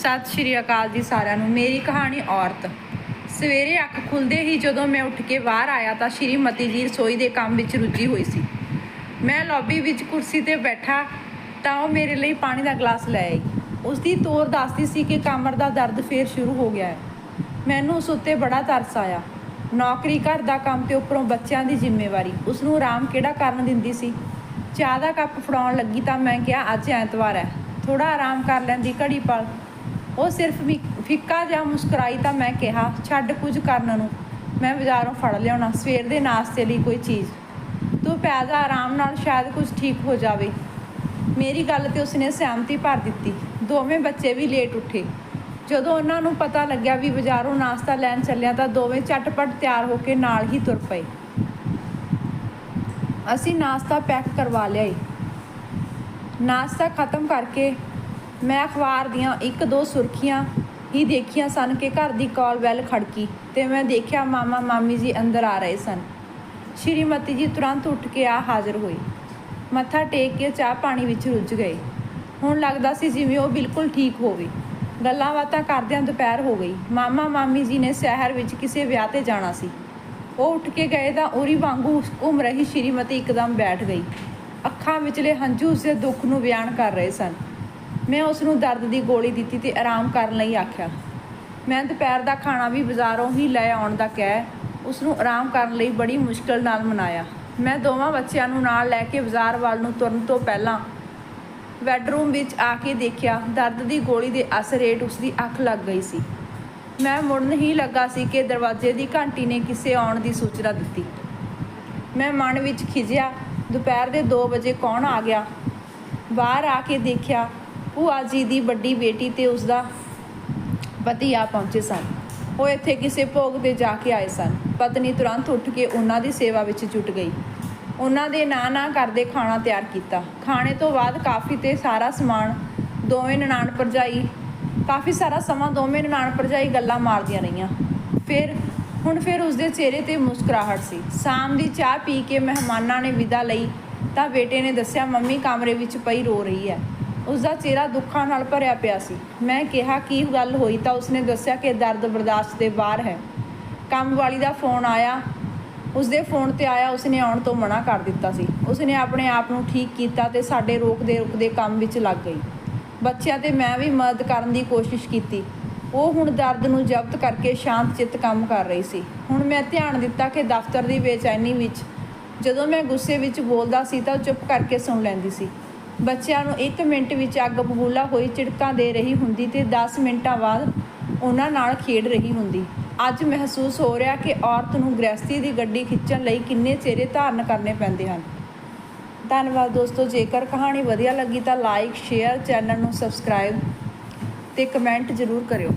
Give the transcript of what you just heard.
ਸਤਿ ਸ਼੍ਰੀ ਅਕਾਲ ਜੀ ਸਾਰਿਆਂ ਨੂੰ। ਮੇਰੀ ਕਹਾਣੀ ਔਰਤ। ਸਵੇਰੇ ਅੱਖ ਖੁੱਲਦੇ ਹੀ ਜਦੋਂ ਮੈਂ ਉੱਠ ਕੇ ਬਾਹਰ ਆਇਆ ਤਾਂ ਸ਼੍ਰੀਮਤੀ ਜੀ ਰਸੋਈ ਦੇ ਕੰਮ ਵਿੱਚ ਰੁੱਝੀ ਹੋਈ ਸੀ। ਮੈਂ ਲੌਬੀ ਵਿੱਚ ਕੁਰਸੀ ਤੇ ਬੈਠਾ ਤਾਂ ਉਹ ਮੇਰੇ ਲਈ ਪਾਣੀ ਦਾ ਗਲਾਸ ਲੈ ਆਈ। ਉਸ ਦੀ ਤੋਰ ਦੱਸਦੀ ਸੀ ਕਿ ਕਮਰ ਦਾ ਦਰਦ ਫੇਰ ਸ਼ੁਰੂ ਹੋ ਗਿਆ ਹੈ। ਮੈਨੂੰ ਉਸ ਉੱਤੇ ਬੜਾ ਤਰਸ ਆਇਆ। ਨੌਕਰੀ ਘਰ ਦਾ ਕੰਮ ਤੇ ਉੱਪਰੋਂ ਬੱਚਿਆਂ ਦੀ ਜ਼ਿੰਮੇਵਾਰੀ। ਉਸ ਨੂੰ ਆਰਾਮ ਕਿਹੜਾ ਕਰਨ ਦਿੰਦੀ ਸੀ? ਚਾਹ ਦਾ ਕੱਪ ਫੜਾਉਣ ਲੱਗੀ ਤਾਂ ਮੈਂ ਕਿਹਾ, ਅੱਜ ਐਤਵਾਰ ਹੈ। ਥੋੜਾ ਆਰਾਮ ਕਰ ਲੈਂਦੀ, ਘੜੀ ਪਲ। ਉਹ ਸਿਰਫ ਵੀ ਫਿੱਕਾ ਜਾਂ ਮੁਸਕਰਾਈ ਤਾਂ ਮੈਂ ਕਿਹਾ, ਛੱਡ ਕੁਝ ਕਰਨ ਨੂੰ। ਮੈਂ ਬਾਜ਼ਾਰੋਂ ਫੜ ਲਿਆਉਣਾ, ਸਵੇਰ ਦੇ ਨਾਸ਼ਤੇ ਲਈ ਕੋਈ ਚੀਜ਼। ਤੂੰ ਪੈਦਾ ਆਰਾਮ ਨਾਲ ਸ਼ਾਇਦ ਕੁਝ ਠੀਕ ਹੋ ਜਾਵੇ। ਮੇਰੀ ਗੱਲ ਤੇ ਉਸਨੇ ਸਹਿਮਤੀ ਭਰ ਦਿੱਤੀ। ਦੋਵੇਂ ਬੱਚੇ ਵੀ ਲੇਟ ਉੱਠੇ। ਜਦੋਂ ਉਹਨਾਂ ਨੂੰ ਪਤਾ ਲੱਗਿਆ ਵੀ ਬਾਜ਼ਾਰੋਂ ਨਾਸ਼ਤਾ ਲੈਣ ਚੱਲਿਆ, ਤਾਂ ਦੋਵੇਂ ਝਟਪਟ ਤਿਆਰ ਹੋ ਕੇ ਨਾਲ ਹੀ ਤੁਰ ਪਏ। ਅਸੀਂ ਨਾਸ਼ਤਾ ਪੈਕ ਕਰਵਾ ਲਿਆਏ। ਨਾਸ਼ਤਾ ਖਤਮ ਕਰਕੇ ਮੈਂ ਅਖਬਾਰ ਦੀਆਂ ਇੱਕ ਦੋ ਸੁਰਖੀਆਂ ਹੀ ਦੇਖੀਆਂ ਸਨ ਕਿ ਘਰ ਦੀ ਕਾਲ ਬੈਲ ਖੜਕੀ ਤੇ ਮੈਂ ਦੇਖਿਆ ਮਾਮਾ ਮਾਮੀ ਜੀ ਅੰਦਰ ਆ ਰਹੇ ਸਨ। ਸ਼੍ਰੀਮਤੀ ਜੀ ਤੁਰੰਤ ਉੱਠ ਕੇ ਆ ਹਾਜ਼ਰ ਹੋਈ ਮੱਥਾ ਟੇਕ ਕੇ ਚਾਹ ਪਾਣੀ ਵਿੱਚ ਰੁੱਝ ਗਏ। ਹੁਣ ਲੱਗਦਾ ਸੀ ਜਿਵੇਂ ਉਹ ਬਿਲਕੁਲ ਠੀਕ ਹੋਵੇ। ਗੱਲਾਂ ਬਾਤਾਂ ਕਰਦਿਆਂ ਦੁਪਹਿਰ ਹੋ ਗਈ। ਮਾਮਾ ਮਾਮੀ ਜੀ ਨੇ ਸ਼ਹਿਰ ਵਿੱਚ ਕਿਸੇ ਵਿਆਹ ਤੇ ਜਾਣਾ ਸੀ। ਉਹ ਉੱਠ ਕੇ ਗਏ ਤਾਂ ਉਰੀ ਵਾਂਗੂ ਘੁੰਮ ਰਹੀ ਸ਼੍ਰੀਮਤੀ ਇੱਕਦਮ ਬੈਠ ਗਈ। ਅੱਖਾਂ ਵਿਚਲੇ ਹੰਝੂ ਉਸਦੇ ਦੁੱਖ ਨੂੰ ਬਿਆਨ ਕਰ ਰਹੇ ਸਨ। ਮੈਂ ਉਸ ਨੂੰ ਦਰਦ ਦੀ ਗੋਲੀ ਦਿੱਤੀ ਤੇ ਆਰਾਮ ਕਰਨ ਲਈ ਆਖਿਆ। ਮੈਂ ਦੁਪਹਿਰ ਦਾ ਖਾਣਾ ਵੀ ਬਾਜ਼ਾਰੋਂ ਹੀ ਲੈ ਆਉਣ ਦਾ ਕਹਿ। ਉਸ ਨੂੰ ਆਰਾਮ ਕਰਨ ਲਈ ਬੜੀ ਮੁਸ਼ਕਲ ਨਾਲ ਮਨਾਇਆ। ਮੈਂ ਦੋਵਾਂ ਬੱਚਿਆਂ ਨੂੰ ਨਾਲ ਲੈ ਕੇ ਬਾਜ਼ਾਰ ਵੱਲ ਨੂੰ ਤੁਰਨ ਤੋਂ ਪਹਿਲਾਂ ਬੈੱਡਰੂਮ ਵਿੱਚ ਆ ਕੇ ਦੇਖਿਆ, ਦਰਦ ਦੀ ਗੋਲੀ ਦੇ ਅਸਰ ਹੇਠ ਉਸ ਦੀ ਅੱਖ ਲੱਗ ਗਈ ਸੀ। ਮੈਂ ਮੁੜਨ ਹੀ ਲੱਗਾ ਸੀ ਕਿ ਦਰਵਾਜ਼ੇ ਦੀ ਘੰਟੀ ਨੇ ਕਿਸੇ ਆਉਣ ਦੀ ਸੂਚਨਾ ਦਿੱਤੀ। ਮੈਂ ਮਨ ਵਿੱਚ ਖਿਜਿਆ ਦੁਪਹਿਰ ਦੇ 2 ਵਜੇ ਕੌਣ ਆ ਗਿਆ? ਬਾਹਰ ਆ ਕੇ ਦੇਖਿਆ ਭੂਆ ਜੀ ਦੀ ਵੱਡੀ ਬੇਟੀ ਤੇ ਉਸ ਦਾ ਪਤੀ ਆ ਪਹੁੰਚੇ ਸਨ। ਉਹ ਇੱਥੇ ਕਿਸੇ ਭੋਗ ਤੇ ਜਾ ਕੇ ਆਏ ਸਨ। ਪਤਨੀ ਤੁਰੰਤ ਉੱਠ ਕੇ ਉਹਨਾਂ ਦੀ ਸੇਵਾ ਵਿੱਚ ਜੁਟ ਗਈ। ਉਹਨਾਂ ਦੇ ਨਾਂ ਨਾ ਕਰਦੇ ਖਾਣਾ ਤਿਆਰ ਕੀਤਾ। ਖਾਣੇ ਤੋਂ ਬਾਅਦ ਕਾਫੀ ਤੇ ਸਾਰਾ ਸਮਾਨ ਦੋਵੇਂ ਨਨਾਣ ਭਰਜਾਈ, ਕਾਫੀ ਸਾਰਾ ਸਮਾਂ ਦੋਵੇਂ ਨਨਾਣ ਭਰਜਾਈ ਗੱਲਾਂ ਮਾਰਦੀਆਂ ਰਹੀਆਂ। ਫਿਰ, ਹੁਣ ਫਿਰ ਉਸਦੇ ਚਿਹਰੇ ਤੇ ਮੁਸਕਰਾਹਟ ਸੀ। ਸ਼ਾਮ ਦੀ ਚਾਹ ਪੀ ਕੇ ਮਹਿਮਾਨਾਂ ਨੇ ਵਿਦਾ ਲਈ ਤਾਂ ਬੇਟੇ ਨੇ ਦੱਸਿਆ, ਮੰਮੀ ਕਮਰੇ ਵਿੱਚ ਪਈ ਰੋ ਰਹੀ ਹੈ। ਉਸਦਾ ਚਿਹਰਾ ਦੁੱਖਾਂ ਨਾਲ ਭਰਿਆ ਪਿਆ ਸੀ। ਮੈਂ ਕਿਹਾ, ਕੀ ਗੱਲ ਹੋਈ? ਤਾਂ ਉਸਨੇ ਦੱਸਿਆ ਕਿ ਦਰਦ ਬਰਦਾਸ਼ਤ ਦੇ ਬਾਹਰ ਹੈ। ਕੰਮ ਵਾਲੀ ਦਾ ਫੋਨ ਆਇਆ। ਉਸਦੇ ਫੋਨ ਤੇ ਆਇਆ, ਉਸਨੇ ਆਉਣ ਤੋਂ ਮਨਾ ਕਰ ਦਿੱਤਾ ਸੀ। ਉਸਨੇ ਆਪਣੇ ਆਪ ਨੂੰ ਠੀਕ ਕੀਤਾ ਤੇ ਸਾਡੇ ਰੋਕਦੇ ਰੁਕਦੇ ਕੰਮ ਵਿੱਚ ਲੱਗ ਗਈ। ਬੱਚਿਆਂ ਤੇ ਮੈਂ ਵੀ ਮਦਦ ਕਰਨ ਦੀ ਕੋਸ਼ਿਸ਼ ਕੀਤੀ। ਉਹ ਹੁਣ ਦਰਦ ਨੂੰ ਜ਼ਬਤ ਕਰਕੇ ਸ਼ਾਂਤ ਚਿੱਤ ਕੰਮ ਕਰ ਰਹੀ ਸੀ। ਹੁਣ ਮੈਂ ਧਿਆਨ ਦਿੱਤਾ ਕਿ ਦਫ਼ਤਰ ਦੀ ਬੇਚੈਨੀ ਵਿੱਚ ਜਦੋਂ ਮੈਂ ਗੁੱਸੇ ਵਿੱਚ ਬੋਲਦਾ ਸੀ ਤਾਂ ਉਹ ਚੁੱਪ ਕਰਕੇ ਸੁਣ ਲੈਂਦੀ ਸੀ। ਬੱਚਿਆਂ ਨੂੰ 1 ਮਿੰਟ ਵਿੱਚ ਅੱਗ ਬਬੂਲਾ ਹੋਈ, ਝਿੜਕਾਂ ਦੇ ਰਹੀ ਹੁੰਦੀ ਤੇ 10 ਮਿੰਟਾਂ ਬਾਅਦ ਉਹਨਾਂ ਨਾਲ ਖੇਡ ਰਹੀ ਹੁੰਦੀ। ਅੱਜ ਮਹਿਸੂਸ ਹੋ ਰਿਹਾ ਕਿ ਔਰਤ ਨੂੰ ਗ੍ਰਸਤੀ ਦੀ ਗੱਡੀ ਖਿੱਚਣ ਲਈ ਕਿੰਨੇ ਚਿਹਰੇ ਧਾਰਨ ਕਰਨੇ ਪੈਂਦੇ ਹਨ। ਧੰਨਵਾਦ ਦੋਸਤੋ, ਜੇਕਰ ਕਹਾਣੀ ਵਧੀਆ ਲੱਗੀ ਤਾਂ ਲਾਈਕ ਸ਼ੇਅਰ ਚੈਨਲ ਨੂੰ ਸਬਸਕ੍ਰਾਈਬ ਤੇ ਕਮੈਂਟ ਜ਼ਰੂਰ ਕਰਿਓ।